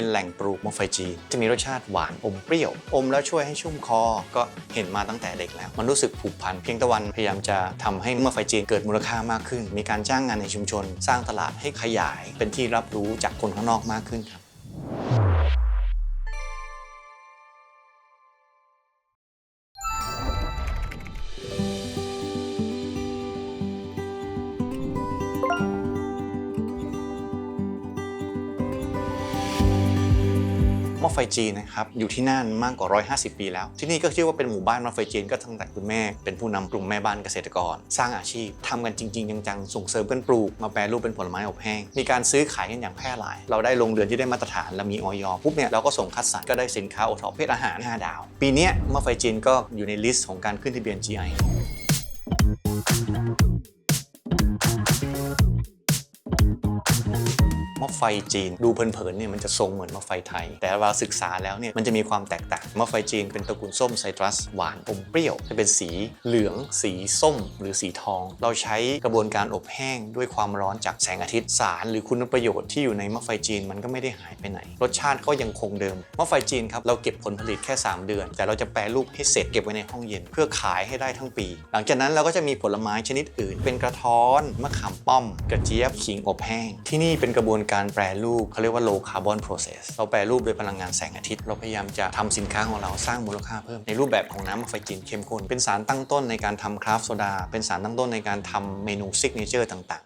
็นแหล่งปลูกมะไฟจีนจะมีรสชาติหวานอมเปรี้ยว อมแล้วช่วยให้ชุ่มคอก็เห็นมาตั้งแต่เด็กแล้ว มันรู้สึกผูกพันเพียงตะวันพยายามจะทำให้มะไฟจีนเกิดมูลค่ามากขึ้น มีการจ้างงานในชุมชน สร้างตลาดให้ขยายเป็นที่รับรู้จากคนข้างนอกมากขึ้นครับ มอไฟจีนนะครับอยู่ที่น่านมากกว่า 150 ปีแล้ว ที่นี่ก็ชื่อว่าเป็นหมู่บ้านมอไฟจีนก็ตั้งแต่คุณแม่ เป็นผู้นำกลุ่มแม่บ้านเกษตรกร สร้างอาชีพทำกันจริง ๆ จังๆ ส่งเสริมกันปลูกมาแปรรูปเป็นผลไม้อบแห้ง มีการซื้อขายกันอย่างแพร่หลาย เราได้โรงเรือนที่ได้มาตรฐานและมีออยปุ๊บเนี่ยเราก็ส่งคัดสรรก็ได้สินค้าโอทอปเพศอาหาร5ดาว ปีนี้มอไฟจีนก็อยู่ในลิสต์ของการขึ้นทะเบียน GI ไฟจีน ดูเพลินๆเนี่ยมันจะทรงเหมือนม้อไฟไทย แต่เวลาศึกษาแล้วเนี่ยมันจะมีความแตกต่างม้อไฟจีนเป็นตระกูลส้มไซตรัสหวานอมเปรี้ยว จะเป็นสีเหลือง สีส้ม หรือสีทอง เราใช้กระบวนการอบแห้งด้วยความร้อนจากแสงอาทิตย์สาร หรือคุณประโยชน์ที่อยู่ในม้อไฟจีนมันก็ไม่ได้หายไปไหน รสชาติก็ยังคงเดิมม้อไฟจีนครับเราเก็บผลผลิตแค่ 3 เดือน แต่เราจะแปรรูปให้เสร็จเก็บไว้ในห้องเย็นเพื่อขายให้ได้ทั้งปี หลังจากนั้นเราก็จะมีผลไม้ชนิดอื่น เป็นกระท้อนมะขามป้อม กระเจี๊ยบขิงอบแห้ง ที่นี่เป็นกระบวนการแปรรูปเขาเรียกว่า low carbon process เราแปรรูปโดยพลังงานแสงอาทิตย์ เราพยายามจะทำสินค้าของเราสร้างมูลค่าเพิ่มในรูปแบบของน้ำมะไฟจีนเข้มข้นเป็นสารตั้งต้นในการทำคราฟต์โซดาเป็นสารตั้งต้นในการทำเมนูซิกเนเจอร์ต่าง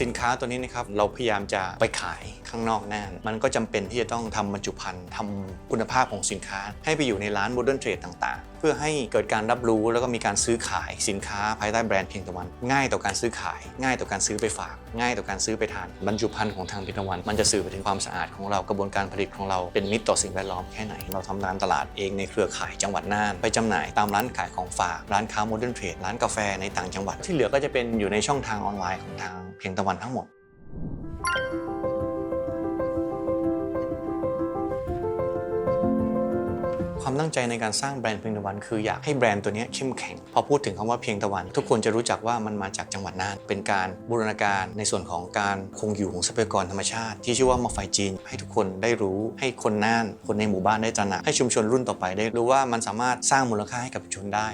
สินค้าตัวนี้นะครับเราพยายามจะไปขายข้างนอกน่าน มันก็จำเป็นที่จะต้องทำบรรจุภัณฑ์ทำคุณภาพของสินค้า ให้ไปอยู่ในร้านโมเดิร์นเทรดต่างๆ เพื่อให้เกิดการรับรู้แล้วก็มีการซื้อขายสินค้าภายใต้แบรนด์เพียงตะวัน ง่ายต่อการซื้อขาย ง่ายต่อการซื้อไปฝาก ง่ายต่อการซื้อไปทานบรรจุภัณฑ์ของทางเพียงตะวัน มันจะสื่อไปถึงความสะอาดของเรากระบวนการผลิตของเราเป็นมิตรต่อสิ่งแวดล้อมแค่ไหน เราทำการตลาดเองในเครือข่ายจังหวัดน่านไปจำหน่ายตามร้านขายของฝากร้านค้าโมเดิร์นเทรดร้านกาแฟในต่างจังหวัดที่เหลือก็จะเป็นอยู่ในช่องทางออนไลน์ของทาง เพียงตะวันทั้งหมด ความตั้งใจในการสร้างแบรนด์เพียงตะวัน คืออยากให้แบรนด์ตัวนี้เข้มแข็ง พอพูดถึงคำว่าเพียงตะวัน ทุกคนจะรู้จักว่ามันมาจากจังหวัดน่าน เป็นการบูรณาการในส่วนของการคงอยู่ของทรัพยากรธรรมชาติ ที่ชื่อว่ามาไฟจีน ให้ทุกคนได้รู้ ให้คนน่าน คนในหมู่บ้านได้ตระหนัก ให้ชุมชนรุ่นต่อไปได้รู้ว่ามันสามารถสร้างมูลค่าให้กับชุมชนได้